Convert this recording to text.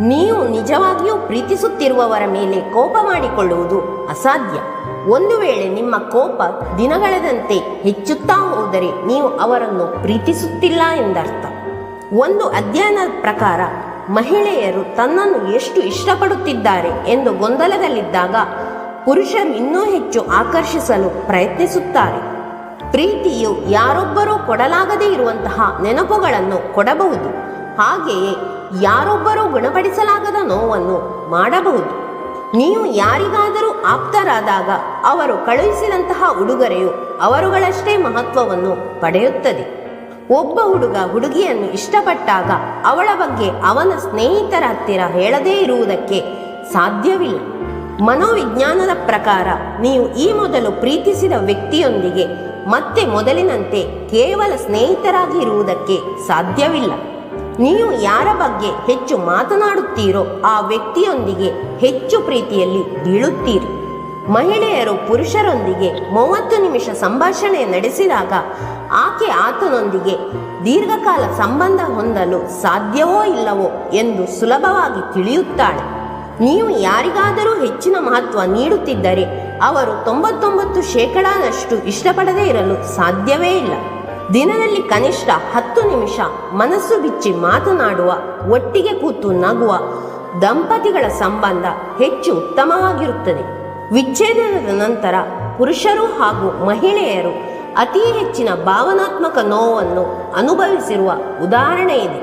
ನೀವು ನಿಜವಾಗಿಯೂ ಪ್ರೀತಿಸುತ್ತಿರುವವರ ಮೇಲೆ ಕೋಪ ಮಾಡಿಕೊಳ್ಳುವುದು ಅಸಾಧ್ಯ. ಒಂದು ವೇಳೆ ನಿಮ್ಮ ಕೋಪ ದಿನಗಳೆದಂತೆ ಹೆಚ್ಚುತ್ತಾ ಹೋದರೆ ನೀವು ಅವರನ್ನು ಪ್ರೀತಿಸುತ್ತಿಲ್ಲ ಎಂದರ್ಥ. ಒಂದು ಅಧ್ಯಯನದ ಪ್ರಕಾರ, ಮಹಿಳೆಯರು ತನ್ನನ್ನು ಎಷ್ಟು ಇಷ್ಟಪಡುತ್ತಿದ್ದಾರೆ ಎಂದು ಗೊಂದಲದಲ್ಲಿದ್ದಾಗ ಪುರುಷರು ಇನ್ನೂ ಹೆಚ್ಚು ಆಕರ್ಷಿಸಲು ಪ್ರಯತ್ನಿಸುತ್ತಾರೆ. ಪ್ರೀತಿಯು ಯಾರೊಬ್ಬರೂ ಕೊಡಲಾಗದೇ ಇರುವಂತಹ ನೆನಪುಗಳನ್ನು ಕೊಡಬಹುದು. ಹಾಗೆಯೇ ಯಾರೊಬ್ಬರೂ ಗುಣಪಡಿಸಲಾಗದ ನೋವನ್ನು ಮಾಡಬಹುದು. ನೀವು ಯಾರಿಗಾದರೂ ಆಪ್ತರಾದಾಗ ಅವರು ಕಳುಹಿಸಿದಂತಹ ಉಡುಗೊರೆಯು ಅವರುಗಳಷ್ಟೇ ಮಹತ್ವವನ್ನು ಪಡೆಯುತ್ತದೆ. ಒಬ್ಬ ಹುಡುಗ ಹುಡುಗಿಯನ್ನು ಇಷ್ಟಪಟ್ಟಾಗ ಅವಳ ಬಗ್ಗೆ ಅವನ ಸ್ನೇಹಿತರ ಹತ್ತಿರ ಹೇಳದೇ ಇರುವುದಕ್ಕೆ ಸಾಧ್ಯವಿಲ್ಲ. ಮನೋವಿಜ್ಞಾನದ ಪ್ರಕಾರ ನೀವು ಈ ಮೊದಲು ಪ್ರೀತಿಸಿದ ವ್ಯಕ್ತಿಯೊಂದಿಗೆ ಮತ್ತೆ ಮೊದಲಿನಂತೆ ಕೇವಲ ಸ್ನೇಹಿತರಾಗಿ ಇರುವುದಕ್ಕೆ ಸಾಧ್ಯವಿಲ್ಲ. ನೀವು ಯಾರ ಬಗ್ಗೆ ಹೆಚ್ಚು ಮಾತನಾಡುತ್ತೀರೋ ಆ ವ್ಯಕ್ತಿಯೊಂದಿಗೆ ಹೆಚ್ಚು ಪ್ರೀತಿಯಲ್ಲಿ ಬೀಳುತ್ತೀರಿ. ಮಹಿಳೆಯರು ಪುರುಷರೊಂದಿಗೆ ಮೂವತ್ತು ನಿಮಿಷ ಸಂಭಾಷಣೆ ನಡೆಸಿದಾಗ ಆಕೆ ಆತನೊಂದಿಗೆ ದೀರ್ಘಕಾಲ ಸಂಬಂಧ ಹೊಂದಲು ಸಾಧ್ಯವೋ ಇಲ್ಲವೋ ಎಂದು ಸುಲಭವಾಗಿ ತಿಳಿಯುತ್ತಾಳೆ. ನೀವು ಯಾರಿಗಾದರೂ ಹೆಚ್ಚಿನ ಮಹತ್ವ ನೀಡುತ್ತಿದ್ದರೆ ಅವರು ತೊಂಬತ್ತೊಂಬತ್ತು ಶೇಕಡಾನಷ್ಟು ಇಷ್ಟಪಡದೇ ಇರಲು ಸಾಧ್ಯವೇ ಇಲ್ಲ. ದಿನದಲ್ಲಿ ಕನಿಷ್ಠ ಹತ್ತು ನಿಮಿಷ ಮನಸ್ಸು ಬಿಚ್ಚಿ ಮಾತನಾಡುವ, ಒಟ್ಟಿಗೆ ಕೂತು ನಗುವ ದಂಪತಿಗಳ ಸಂಬಂಧ ಹೆಚ್ಚು ಉತ್ತಮವಾಗಿರುತ್ತದೆ. ವಿಚ್ಛೇದನದ ನಂತರ ಪುರುಷರು ಹಾಗೂ ಮಹಿಳೆಯರು ಅತಿ ಹೆಚ್ಚಿನ ಭಾವನಾತ್ಮಕ ನೋವನ್ನು ಅನುಭವಿಸಿರುವ ಉದಾಹರಣೆ ಇದೆ